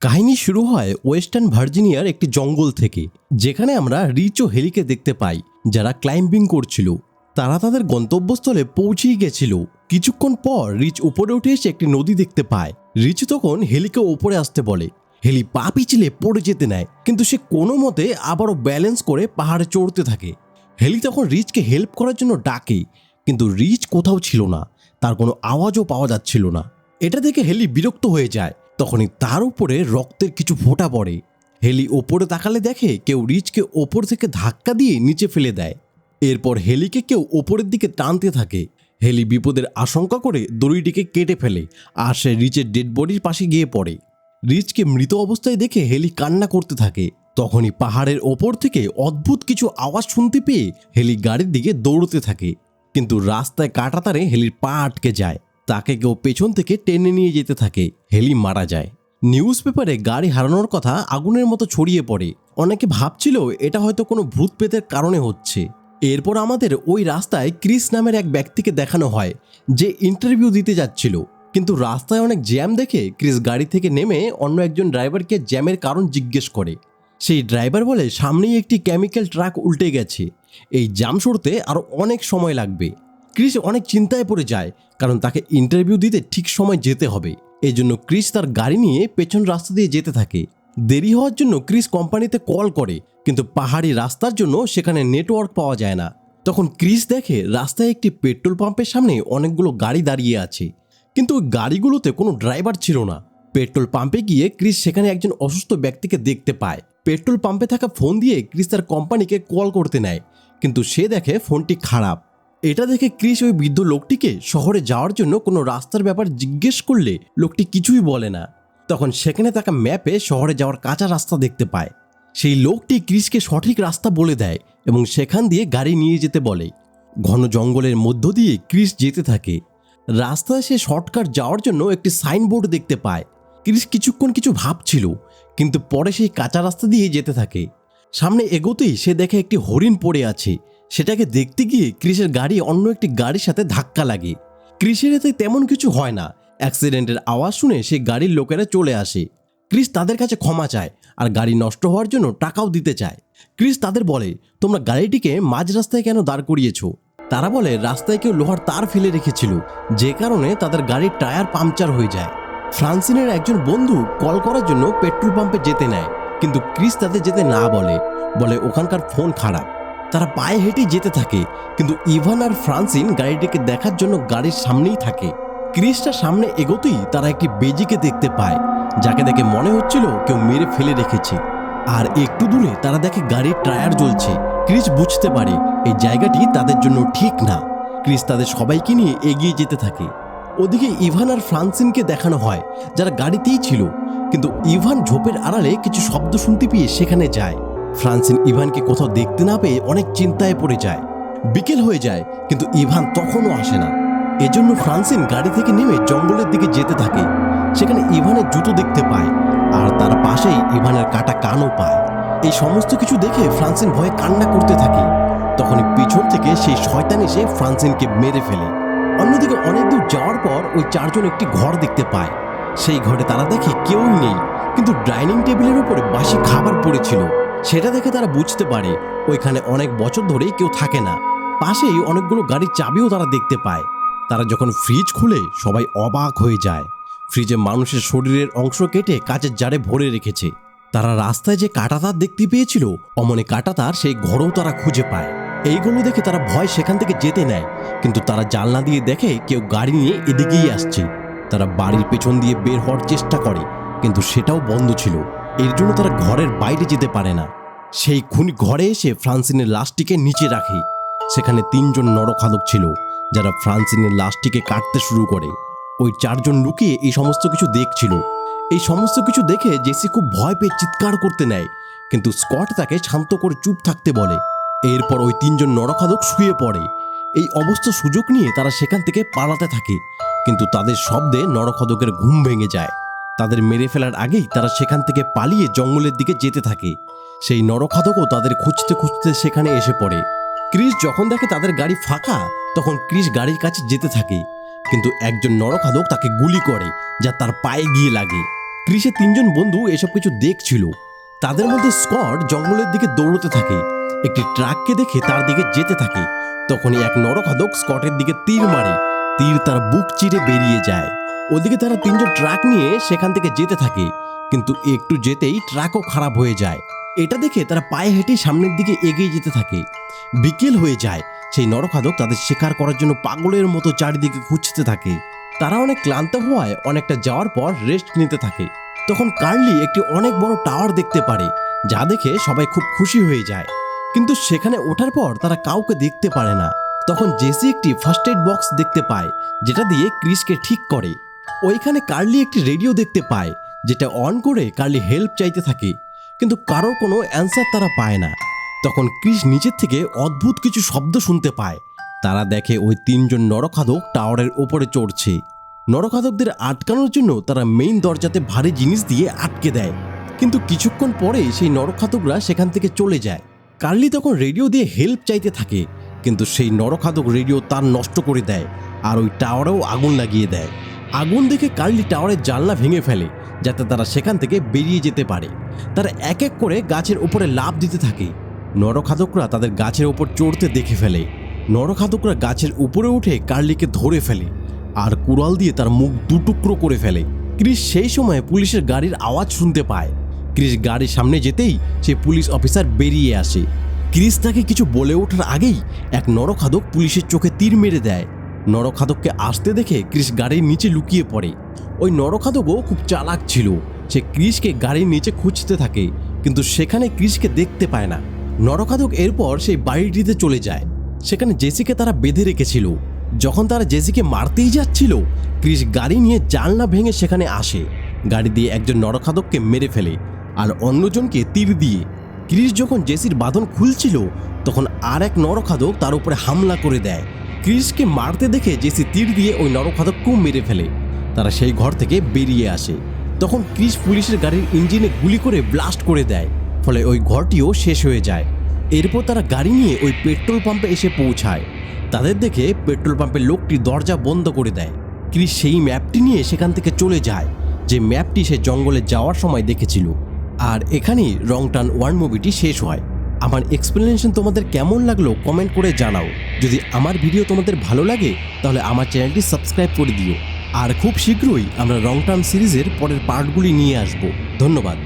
কাহিনী শুরু হয় ওয়েস্টার্ন ভার্জিনিয়ার একটি জঙ্গল থেকে, যেখানে আমরা রিচ ও হেলিকে দেখতে পাই, যারা ক্লাইম্বিং করছিল। তারা তাদের গন্তব্যস্থলে পৌঁছেই গেছিল। কিছুক্ষণ পর রিচ উপরে উঠে এসে একটি নদী দেখতে পায়। রিচ তখন হেলিকে ওপরে আসতে বলে। হেলি পা পিছলে পড়ে যেতে নেয়, কিন্তু সে কোনো মতে আবারও ব্যালেন্স করে পাহাড়ে চড়তে থাকে। হেলি তখন রিচকে হেল্প করার জন্য ডাকে, কিন্তু রিচ কোথাও ছিল না। তার কোনো আওয়াজও পাওয়া যাচ্ছিল না। এটা দেখে হেলি বিরক্ত হয়ে যায়। তখনই তার উপরে রক্তের কিছু ফোঁটা পড়ে। হেলি ওপরে তাকালে দেখে কেউ রিচকে ওপর থেকে ধাক্কা দিয়ে নিচে ফেলে দেয়। এরপর হেলিকে কেউ ওপরের দিকে টানতে থাকে। হেলি বিপদের আশঙ্কা করে দড়িটিকে কেটে ফেলে আর সে রিচের ডেড বডির পাশে গিয়ে পড়ে। রিচকে মৃত অবস্থায় দেখে হেলি কান্না করতে থাকে। তখনই পাহাড়ের ওপর থেকে অদ্ভুত কিছু আওয়াজ শুনতে পেয়ে হেলি গাড়ির দিকে দৌড়তে থাকে। কিন্তু রাস্তায় কাটাতারে হেলির পা আটকে যায়। তাকে কেউ পেছন থেকে টেনে নিয়ে যেতে থাকে। হেলি মারা যায়। নিউজ পেপারে গাড়ি হারানোর কথা আগুনের মতো ছড়িয়ে পড়ে। অনেকে ভাবছিল এটা হয়তো কোনো ভূত পেতের কারণে হচ্ছে। এরপর আমাদের ওই রাস্তায় ক্রিস নামের এক ব্যক্তিকে দেখানো হয়, যে ইন্টারভিউ দিতে যাচ্ছিল। কিন্তু রাস্তায় অনেক জ্যাম দেখে ক্রিস গাড়ি থেকে নেমে অন্য একজন ড্রাইভারকে জ্যামের কারণ জিজ্ঞেস করে। সেই ড্রাইভার বলে, সামনেই একটি কেমিক্যাল ট্রাক উল্টে গেছে। এই জাম সরতে আরও অনেক সময় লাগবে। ক্রিস অনেক চিন্তায় পড়ে যায়, কারণ তাকে ইন্টারভিউ দিতে ঠিক সময় যেতে হবে। এই জন্য ক্রিস তার গাড়ি নিয়ে পেছন রাস্তা দিয়ে যেতে থাকে। দেরি হওয়ার জন্য ক্রিস কোম্পানিতে কল করে, কিন্তু পাহাড়ি রাস্তার জন্য সেখানে নেটওয়ার্ক পাওয়া যায় না। তখন ক্রিস দেখে রাস্তায় একটি পেট্রোল পাম্পের সামনে অনেকগুলো গাড়ি দাঁড়িয়ে আছে। কিন্তু ওই গাড়িগুলোতে কোনো ড্রাইভার ছিল না। পেট্রোল পাম্পে গিয়ে ক্রিস সেখানে একজন অসুস্থ ব্যক্তিকে দেখতে পায়। পেট্রোল পাম্পে থাকা ফোন দিয়ে ক্রিস তার কোম্পানিকে কল করতে নেয়, কিন্তু সে দেখে ফোনটি খারাপ। এটা দেখে ক্রিস ওই বৃদ্ধ লোকটিকে শহরে যাওয়ার জন্য কোনো রাস্তার ব্যাপার জিজ্ঞেস করলে লোকটি কিছুই বলে না। তখন সেখানে থাকা ম্যাপে শহরে যাওয়ার কাঁচা রাস্তা দেখতে পায়। সেই লোকটি ক্রিসকে সঠিক রাস্তা বলে দেয় এবং সেখান দিয়ে গাড়ি নিয়ে যেতে বলে। ঘন জঙ্গলের মধ্য দিয়ে ক্রিস যেতে থাকে। রাস্তায় সে শর্টকাট যাওয়ার জন্য একটি সাইনবোর্ড দেখতে পায়। ক্রিস কিছুক্ষণ কিছু ভাবছিল, কিন্তু পরে সেই কাঁচা রাস্তা দিয়ে যেতে থাকে। সামনে এগোতেই সে দেখে একটি হরিণ পড়ে আছে। সেটাকে দেখতে গিয়ে ক্রিসের গাড়ি অন্য একটি গাড়ির সাথে ধাক্কা লাগে। ক্রিসের এতে তেমন কিছু হয় না। অ্যাক্সিডেন্টের আওয়াজ শুনে সে গাড়ির লোকেরা চলে আসে। ক্রিস তাদের কাছে ক্ষমা চায় আর গাড়ি নষ্ট হওয়ার জন্য টাকাও দিতে চায়। ক্রিস তাদের বলে, তোমরা গাড়িটিকে মাঝ রাস্তায় কেন দাঁড় করিয়েছো? তারা বলে, রাস্তায় কেউ লোহার তার ফেলে রেখেছিল, যে কারণে তাদের গাড়ির টায়ার পাংচার হয়ে যায়। ফ্রান্সিনের একজন বন্ধু কল করার জন্য পেট্রোল পাম্পে যেতে নেয়, কিন্তু ক্রিস তাদের যেতে না বলে বলে ওখানকার ফোন খারাপ। তারা পায়ে হেঁটে যেতে থাকে, কিন্তু ইভান আর ফ্রান্সিন গাড়িটিকে দেখার জন্য গাড়ির সামনেই থাকে। ক্রিসটা সামনে এগোতেই তারা একটি বেজিকে দেখতে পায়, যাকে দেখে মনে হচ্ছিল কেউ মেরে ফেলে রেখেছে। আর একটু দূরে তারা দেখে গাড়ির টায়ার জ্বলছে। ক্রিস বুঝতে পারে এই জায়গাটি তাদের জন্য ঠিক না। ক্রিস তাদের সবাইকে নিয়ে এগিয়ে যেতে থাকে। ওদিকে ইভান আর ফ্রান্সিনকে দেখানো হয়, যারা গাড়িতেই ছিল। কিন্তু ইভান ঝোপের আড়ালে কিছু শব্দ শুনতে পেয়ে সেখানে যায়। ফ্রান্সিন ইভানকে কোথাও দেখতে না পেয়ে অনেক চিন্তায় পড়ে যায়। বিকেল হয়ে যায়, কিন্তু ইভান তখনও আসে না। এজন্য ফ্রান্সিন গাড়ি থেকে নেমে জঙ্গলের দিকে যেতে থাকে। সেখানে ইভানের জুতো দেখতে পায়, আর তার পাশেই ইভানের কাটা কানও পায়। এই সমস্ত কিছু দেখে ফ্রান্সিন ভয়ে কান্না করতে থাকে। তখনই পিছন থেকে সেই শয়তান এসে ফ্রান্সিনকে মেরে ফেলে। অন্যদিকে অনেক দূর যাওয়ার পর ওই চারজন একটি ঘর দেখতে পায়। সেই ঘরে তারা দেখে কেউই নেই, কিন্তু ডাইনিং টেবিলের উপরে বাসি খাবার পড়েছিল। সেটা দেখে তারা বুঝতে পারে ওইখানে অনেক বছর ধরেই কেউ থাকে না। পাশেই অনেকগুলো গাড়ির চাবিও তারা দেখতে পায়। তারা যখন ফ্রিজ খুলে, সবাই অবাক হয়ে যায়। ফ্রিজে মানুষের শরীরের অংশ কেটে কাচের জারে ভরে রেখেছে। তারা রাস্তায় যে কাটাতার দেখতে পেয়েছিল, অমনে কাটাতার সেই ঘরও তারা খুঁজে পায়। এইগুলো দেখে তারা ভয় সেখান থেকে যেতে নেয়, কিন্তু তারা জানলা দিয়ে দেখে কেউ গাড়ি নিয়ে এদিকেই আসছে। তারা বাড়ির পেছন দিয়ে বের হওয়ার চেষ্টা করে, কিন্তু সেটাও বন্ধ ছিল। এর জন্য তারা ঘরের বাইরে যেতে পারে না। সেই খুনি ঘরে এসে ফ্রান্সিনের লাশটিকে নিচে রাখে। সেখানে তিনজন নরখাদক ছিল, যারা ফ্রান্সিনের লাশটিকে কাটতে শুরু করে। ওই চারজন লুকিয়ে এই সমস্ত কিছু দেখছিল। এই সমস্ত কিছু দেখে জেসি খুব ভয় পেয়ে চিৎকার করতে নেয়, কিন্তু স্কট তাকে শান্ত করে চুপ থাকতে বলে। এরপর ওই তিনজন নরখাদক শুয়ে পড়ে। এই অবস্থা সুযোগ নিয়ে তারা সেখান থেকে পালাতে থাকে, কিন্তু তাদের শব্দে নরখাদকের ঘুম ভেঙে যায়। তাদের মেরে ফেলার আগেই তারা সেখান থেকে পালিয়ে জঙ্গলের দিকে যেতে থাকে। সেই নরখাদকও তাদের খুঁজতে খুঁজতে সেখানে এসে পড়ে। ক্রিস যখন দেখে তাদের গাড়ি ফাঁকা, তখন ক্রিস গাড়ির কাছে যেতে থাকে। কিন্তু একজন নরখাদক তাকে গুলি করে, যা তার পায়ে গিয়ে লাগে। ক্রিসের তিনজন বন্ধু এসব কিছু দেখছিল। তাদের মধ্যে স্কট জঙ্গলের দিকে দৌড়তে থাকে। একটি ট্রাককে দেখে তার দিকে যেতে থাকে। তখনই এক নরখাদক স্কটের দিকে তীর মারে। তীর তার বুক চিরে বেরিয়ে যায়। ওদিকে তারা তিনজন ট্রাক নিয়ে সেখান থেকে যেতে থাকে। কিন্তু একটু যেতেই ট্রাকও খারাপ হয়ে যায়। এটা দেখে তারা পায়ে হেঁটে সামনের দিকে এগিয়ে যেতে থাকে। বিকেল হয়ে যায়। সেই নরখাদক তাদের শিকার করার জন্য পাগলের মতো চারিদিকে খুঁজতে থাকে। তারা অনেক ক্লান্ত হওয়ায় অনেকটা যাওয়ার পর রেস্ট নিতে থাকে। তখন কার্লি একটি অনেক বড় টাওয়ার দেখতে পারে, যা দেখে সবাই খুব খুশি হয়ে যায়। কিন্তু সেখানে ওঠার পর তারা কাউকে দেখতে পারে না। তখন জেসি একটি ফার্স্ট এড বক্স দেখতে পায়, যেটা দিয়ে ক্রিসকে ঠিক করে। ওইখানে কার্লি একটি রেডিও দেখতে পায়, যেটা অন করে কার্লি হেল্প চাইতে থাকে, কিন্তু কারোর কোনো অ্যান্সার তারা পায় না। তখন ক্রিস নিচের থেকে অদ্ভুত কিছু শব্দ শুনতে পায়। তারা দেখে ওই তিনজন নরখাদক টাওয়ারের ওপরে চড়ছে। নরখাদকদের আটকানোর জন্য তারা মেইন দরজাতে ভারী জিনিস দিয়ে আটকে দেয়। কিন্তু কিছুক্ষণ পরে সেই নরখাদকরা সেখান থেকে চলে যায়। কার্লি তখন রেডিও দিয়ে হেল্প চাইতে থাকে, কিন্তু সেই নরখাদক রেডিও তার নষ্ট করে দেয়, আর ওই টাওয়ারেও আগুন লাগিয়ে দেয়। আগুন দেখে কার্লি টাওয়ারের জানলা ভেঙে ফেলে, যাতে তারা সেখান থেকে বেরিয়ে যেতে পারে। তারা এক এক করে গাছের উপরে লাভ দিতে থাকে। নরখাদকরা তাদের গাছের ওপর চড়তে দেখে ফেলে। নরখাদকরা গাছের উপরে উঠে কার্লিকে ধরে ফেলে আর কুড়াল দিয়ে তার মুখ দুটুকরো করে ফেলে। ক্রিস সেই সময় পুলিশের গাড়ির আওয়াজ শুনতে পায়। ক্রিস গাড়ির সামনে যেতেই সে পুলিশ অফিসার বেরিয়ে আসে। ক্রিস তাকে কিছু বলে ওঠার আগেই এক নরখাদক পুলিশের চোখে তীর মেরে দেয়। নরখাদককে আসতে দেখে ক্রিস গাড়ির নিচে লুকিয়ে পড়ে। ওই নরখাদকও খুব চালাক ছিল। সে ক্রিসকে গাড়ির নিচে খুঁজতে থাকে, কিন্তু সেখানে ক্রিসকে দেখতে পায় না। নরখাদক এরপর সেই বাড়িটিতে চলে যায়। সেখানে জেসিকে তারা বেঁধে রেখেছিল। যখন তারা জেসিকে মারতেই যাচ্ছিল ক্রিস গাড়ি নিয়ে জানলা ভেঙে সেখানে আসে। গাড়ি দিয়ে একজন নরখাদককে মেরে ফেলে আর অন্যজনকে তীর দিয়ে। ক্রিস যখন জেসির বাঁধন খুলছিল, তখন আর এক নরখাদক তার উপরে হামলা করে দেয়। ক্রিসকে মারতে দেখে জেসি তীর দিয়ে ওই নরখাদককেও মেরে ফেলে। তারা সেই ঘর থেকে বেরিয়ে আসে। তখন ক্রিস পুলিশের গাড়ির ইঞ্জিনে গুলি করে ব্লাস্ট করে দেয়, ফলে ওই ঘরটিও শেষ হয়ে যায়। এরপর তারা গাড়ি নিয়ে ওই পেট্রোল পাম্পে এসে পৌঁছায়। তাদের দেখে পেট্রোল পাম্পের লোকটি দরজা বন্ধ করে দেয়। ক্রিস সেই ম্যাপটি নিয়ে সেখান থেকে চলে যায়, যে ম্যাপটি সে জঙ্গলে যাওয়ার সময় দেখেছিল। আর এখানেই রং টান ওয়ান মুভিটি শেষ হয়। আমার এক্সপ্লেনেশন তোমাদের কেমন লাগল কমেন্ট করে জানাও। যদি আমার ভিডিও তোমাদের ভালো লাগে, তাহলে আমার চ্যানেলটি সাবস্ক্রাইব করে দিও। আর খুব শীঘ্রই আমরা রং টার্ম সিরিজের পরের পার্টগুলি নিয়ে আসব। ধন্যবাদ।